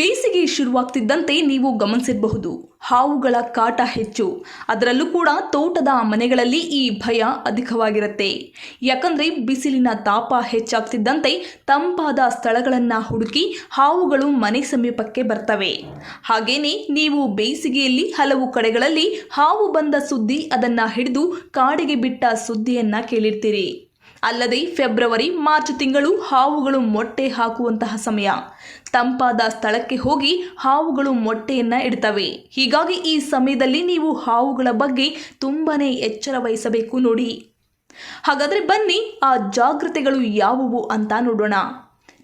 ಬೇಸಿಗೆ ಶುರುವಾಗ್ತಿದ್ದಂತೆ ನೀವು ಗಮನಿಸಿರಬಹುದು ಹಾವುಗಳ ಕಾಟ ಹೆಚ್ಚು. ಅದರಲ್ಲೂ ಕೂಡ ತೋಟದ ಮನೆಗಳಲ್ಲಿ ಈ ಭಯ ಅಧಿಕವಾಗಿರುತ್ತೆ. ಯಾಕಂದ್ರೆ ಬಿಸಿಲಿನ ತಾಪ ಹೆಚ್ಚಾಗ್ತಿದ್ದಂತೆ ತಂಪಾದ ಸ್ಥಳಗಳನ್ನು ಹುಡುಕಿ ಹಾವುಗಳು ಮನೆ ಸಮೀಪಕ್ಕೆ ಬರ್ತವೆ. ಹಾಗೇನೆ ನೀವು ಬೇಸಿಗೆಯಲ್ಲಿ ಹಲವು ಕಡೆಗಳಲ್ಲಿ ಹಾವು ಬಂದ ಸುದ್ದಿ ಅದನ್ನ ಹಿಡಿದು ಕಾಡಿಗೆ ಬಿಟ್ಟ ಸುದ್ದಿಯನ್ನು ಕೇಳಿರ್ತೀರಿ. ಅಲ್ಲದೆ ಫೆಬ್ರವರಿ, ಮಾರ್ಚ್ ತಿಂಗಳು ಹಾವುಗಳು ಮೊಟ್ಟೆ ಹಾಕುವಂತಹ ಸಮಯ. ತಂಪಾದ ಸ್ಥಳಕ್ಕೆ ಹೋಗಿ ಹಾವುಗಳು ಮೊಟ್ಟೆಯನ್ನ ಇಡ್ತವೆ. ಹೀಗಾಗಿ ಈ ಸಮಯದಲ್ಲಿ ನೀವು ಹಾವುಗಳ ಬಗ್ಗೆ ತುಂಬಾನೇ ಎಚ್ಚರ ವಹಿಸಬೇಕು ನೋಡಿ. ಹಾಗಾದ್ರೆ ಬನ್ನಿ, ಆ ಜಾಗ್ರತೆಗಳು ಯಾವುವು ಅಂತ ನೋಡೋಣ.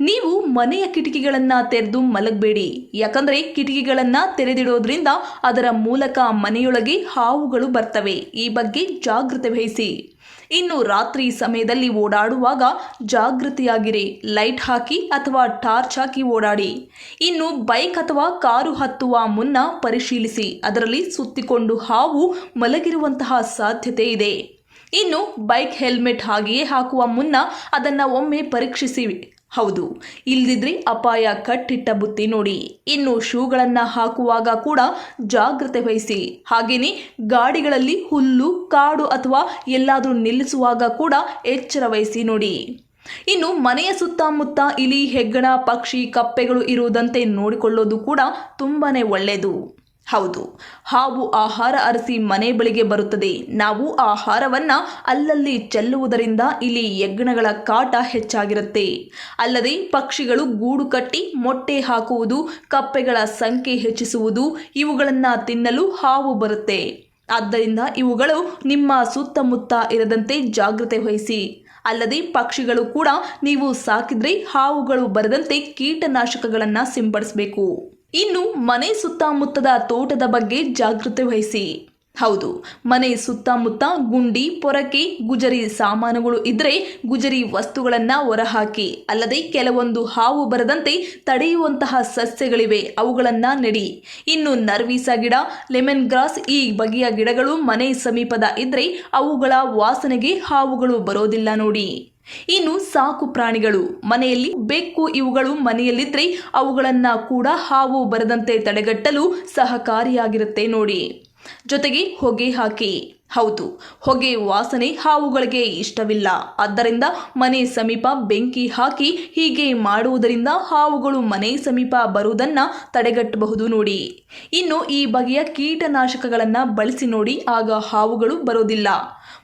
ನೀವು ಮನೆಯ ಕಿಟಕಿಗಳನ್ನು ತೆರೆದು ಮಲಗಬೇಡಿ. ಯಾಕಂದ್ರೆ ಕಿಟಕಿಗಳನ್ನು ತೆರೆದಿಡೋದ್ರಿಂದ ಅದರ ಮೂಲಕ ಮನೆಯೊಳಗೆ ಹಾವುಗಳು ಬರ್ತವೆ. ಈ ಬಗ್ಗೆ ಜಾಗೃತೆ ವಹಿಸಿ. ಇನ್ನು ರಾತ್ರಿ ಸಮಯದಲ್ಲಿ ಓಡಾಡುವಾಗ ಜಾಗೃತಿಯಾಗಿರಿ. ಲೈಟ್ ಹಾಕಿ ಅಥವಾ ಟಾರ್ಚ್ ಹಾಕಿ ಓಡಾಡಿ. ಇನ್ನು ಬೈಕ್ ಅಥವಾ ಕಾರು ಹತ್ತುವ ಮುನ್ನ ಪರಿಶೀಲಿಸಿ. ಅದರಲ್ಲಿ ಸುತ್ತಿಕೊಂಡು ಹಾವು ಮಲಗಿರುವಂತಹ ಸಾಧ್ಯತೆ ಇದೆ. ಇನ್ನು ಬೈಕ್ ಹೆಲ್ಮೆಟ್ ಹಾಗೆಯೇ ಹಾಕುವ ಮುನ್ನ ಅದನ್ನು ಒಮ್ಮೆ ಪರೀಕ್ಷಿಸಿ ಹೌದು, ಇಲ್ದಿದ್ರೆ ಅಪಾಯ ಕಟ್ಟಿಟ್ಟ ಬುತ್ತಿ ನೋಡಿ. ಇನ್ನು ಶೂಗಳನ್ನು ಹಾಕುವಾಗ ಕೂಡ ಜಾಗ್ರತೆ ವಹಿಸಿ. ಹಾಗೆಯೇ ಗಾಡಿಗಳಲ್ಲಿ ಹುಲ್ಲು, ಕಾಡು ಅಥವಾ ಎಲ್ಲಾದರೂ ನಿಲ್ಲಿಸುವಾಗ ಕೂಡ ಎಚ್ಚರ ವಹಿಸಿ ನೋಡಿ. ಇನ್ನು ಮನೆಯ ಸುತ್ತಮುತ್ತ ಇಲಿ, ಹೆಗ್ಗಣ, ಪಕ್ಷಿ, ಕಪ್ಪೆಗಳು ಇರುವುದಂತೆ ನೋಡಿಕೊಳ್ಳೋದು ಕೂಡ ತುಂಬಾನೇ ಒಳ್ಳೆಯದು ಹೌದು, ಹಾವು ಆಹಾರ ಅರಸಿ ಮನೆ ಬಳಿಗೆ ಬರುತ್ತದೆ. ನಾವು ಆಹಾರವನ್ನ ಅಲ್ಲಲ್ಲಿ ಚೆಲ್ಲುವುದರಿಂದ ಇಲ್ಲಿ ಯಜ್ಞಗಳ ಕಾಟ ಹೆಚ್ಚಾಗಿರುತ್ತೆ. ಅಲ್ಲದೆ ಪಕ್ಷಿಗಳು ಗೂಡು ಕಟ್ಟಿ ಮೊಟ್ಟೆ ಹಾಕುವುದು, ಕಪ್ಪೆಗಳ ಸಂಖ್ಯೆ ಹೆಚ್ಚಿಸುವುದು, ಇವುಗಳನ್ನು ತಿನ್ನಲು ಹಾವು ಬರುತ್ತೆ. ಆದ್ದರಿಂದ ಇವುಗಳು ನಿಮ್ಮ ಸುತ್ತಮುತ್ತ ಇರದಂತೆ ಜಾಗೃತೆ ವಹಿಸಿ. ಅಲ್ಲದೆ ಪಕ್ಷಿಗಳು ಕೂಡ ನೀವು ಸಾಕಿದ್ರೆ ಹಾವುಗಳು ಬರದಂತೆ ಕೀಟನಾಶಕಗಳನ್ನು ಸಿಂಪಡಿಸಬೇಕು. ಇನ್ನು ಮನೆ ಸುತ್ತಮುತ್ತದ ತೋಟದ ಬಗ್ಗೆ ಜಾಗೃತೆ ವಹಿಸಿ. ಹೌದು, ಮನೆ ಸುತ್ತಮುತ್ತ ಗುಂಡಿ, ಪೊರಕೆ, ಗುಜರಿ ಸಾಮಾನುಗಳು ಇದ್ರೆ ಗುಜರಿ ವಸ್ತುಗಳನ್ನ ಹೊರಹಾಕಿ, ಅಲ್ಲದೆ ಕೆಲವೊಂದು ಹಾವು ಬರದಂತೆ ತಡೆಯುವಂತಹ ಸಸ್ಯಗಳಿವೆ, ಅವುಗಳನ್ನ ನೆಡಿ. ಇನ್ನು ನರ್ವೀಸ ಗಿಡ, ಲೆಮನ್ ಗ್ರಾಸ್ ಈ ಬಗೆಯ ಗಿಡಗಳು ಮನೆ ಸಮೀಪದ ಇದ್ರೆ ಅವುಗಳ ವಾಸನೆಗೆ ಹಾವುಗಳು ಬರೋದಿಲ್ಲ ನೋಡಿ. ಇನ್ನು ಸಾಕು ಪ್ರಾಣಿಗಳು, ಮನೆಯಲ್ಲಿ ಬೆಕ್ಕು ಇವುಗಳು ಮನೆಯಲ್ಲಿದ್ರೆ ಅವುಗಳನ್ನ ಕೂಡ ಹಾವು ಬರದಂತೆ ತಡೆಗಟ್ಟಲು ಸಹಕಾರಿಯಾಗಿರುತ್ತೆ ನೋಡಿ. ಜೊತೆಗೆ ಹೊಗೆ ಹಾಕಿ. ಹೌದು, ಹೊಗೆ ವಾಸನೆ ಹಾವುಗಳಿಗೆ ಇಷ್ಟವಿಲ್ಲ. ಆದ್ದರಿಂದ ಮನೆ ಸಮೀಪ ಬೆಂಕಿ ಹಾಕಿ ಹೀಗೆ ಮಾಡುವುದರಿಂದ ಹಾವುಗಳು ಮನೆ ಸಮೀಪ ಬರುವುದನ್ನು ತಡೆಗಟ್ಟಬಹುದು ನೋಡಿ. ಇನ್ನು ಈ ಬಗೆಯ ಕೀಟನಾಶಕಗಳನ್ನು ಬಳಸಿ ನೋಡಿ, ಆಗ ಹಾವುಗಳು ಬರೋದಿಲ್ಲ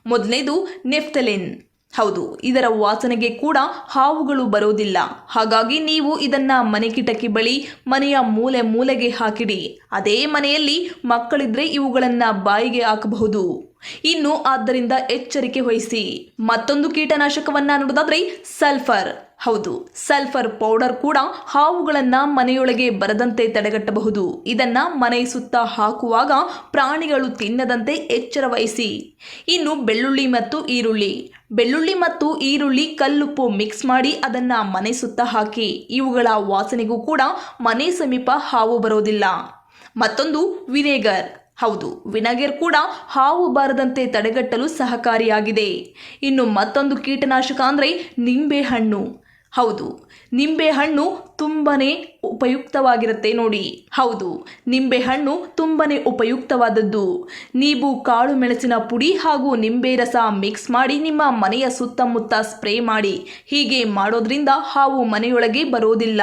ಮೊದಲನೇದು ನೆಫ್ತಲಿನ್ ಹೌದು, ಇದರ ವಾಸನೆಗೆ ಕೂಡ ಹಾವುಗಳು ಬರೋದಿಲ್ಲ ಹಾಗಾಗಿ ನೀವು ಇದನ್ನ ಮನೆ ಕಿಟಕಿ ಬಳಿ ಮನೆಯ ಮೂಲೆ ಮೂಲೆಗೆ ಹಾಕಿಡಿ. ಅದೇ ಮನೆಯಲ್ಲಿ ಮಕ್ಕಳಿದ್ರೆ ಇವುಗಳನ್ನ ಬಾಯಿಗೆ ಹಾಕಬಹುದು. ಇನ್ನು ಆದ್ದರಿಂದ ಎಚ್ಚರಿಕೆ ವಹಿಸಿ. ಮತ್ತೊಂದು ಕೀಟನಾಶಕವನ್ನ ನೋಡೋದಾದ್ರೆ ಸಲ್ಫರ್. ಹೌದು, ಸಲ್ಫರ್ ಪೌಡರ್ ಕೂಡ ಹಾವುಗಳನ್ನ ಮನೆಯೊಳಗೆ ಬರದಂತೆ ತಡೆಗಟ್ಟಬಹುದು. ಇದನ್ನ ಮನೆ ಸುತ್ತ ಹಾಕುವಾಗ ಪ್ರಾಣಿಗಳು ತಿನ್ನದಂತೆ ಎಚ್ಚರ ವಹಿಸಿ. ಇನ್ನು ಬೆಳ್ಳುಳ್ಳಿ ಮತ್ತು ಈರುಳ್ಳಿ. ಬೆಳ್ಳುಳ್ಳಿ ಮತ್ತು ಈರುಳ್ಳಿ ಕಲ್ಲುಪ್ಪು ಮಿಕ್ಸ್ ಮಾಡಿ ಅದನ್ನ ಮನೆ ಸುತ್ತ ಹಾಕಿ. ಇವುಗಳ ವಾಸನೆಗೂ ಕೂಡ ಮನೆ ಸಮೀಪ ಹಾವು ಬರೋದಿಲ್ಲ. ಮತ್ತೊಂದು ವಿನೇಗರ್. ಹೌದು, ವಿನೆಗರ್ ಕೂಡ ಹಾವು ಬಾರದಂತೆ ತಡೆಗಟ್ಟಲು ಸಹಕಾರಿಯಾಗಿದೆ. ಇನ್ನು ಮತ್ತೊಂದು ಕೀಟನಾಶಕ ಅಂದರೆ ನಿಂಬೆಹಣ್ಣು. ಹೌದು ನಿಂಬೆ ಹಣ್ಣು ತುಂಬನೇ ಉಪಯುಕ್ತವಾಗಿರುತ್ತೆ ನೋಡಿ. ಹೌದು, ನಿಂಬೆಹಣ್ಣು ತುಂಬನೇ ಉಪಯುಕ್ತವಾದದ್ದು. ನೀವು ಕಾಳು ಮೆಣಸಿನ ಪುಡಿ ಹಾಗೂ ನಿಂಬೆ ರಸ ಮಿಕ್ಸ್ ಮಾಡಿ ನಿಮ್ಮ ಮನೆಯ ಸುತ್ತಮುತ್ತ ಸ್ಪ್ರೇ ಮಾಡಿ. ಹೀಗೆ ಮಾಡೋದ್ರಿಂದ ಹಾವು ಮನೆಯೊಳಗೆ ಬರೋದಿಲ್ಲ.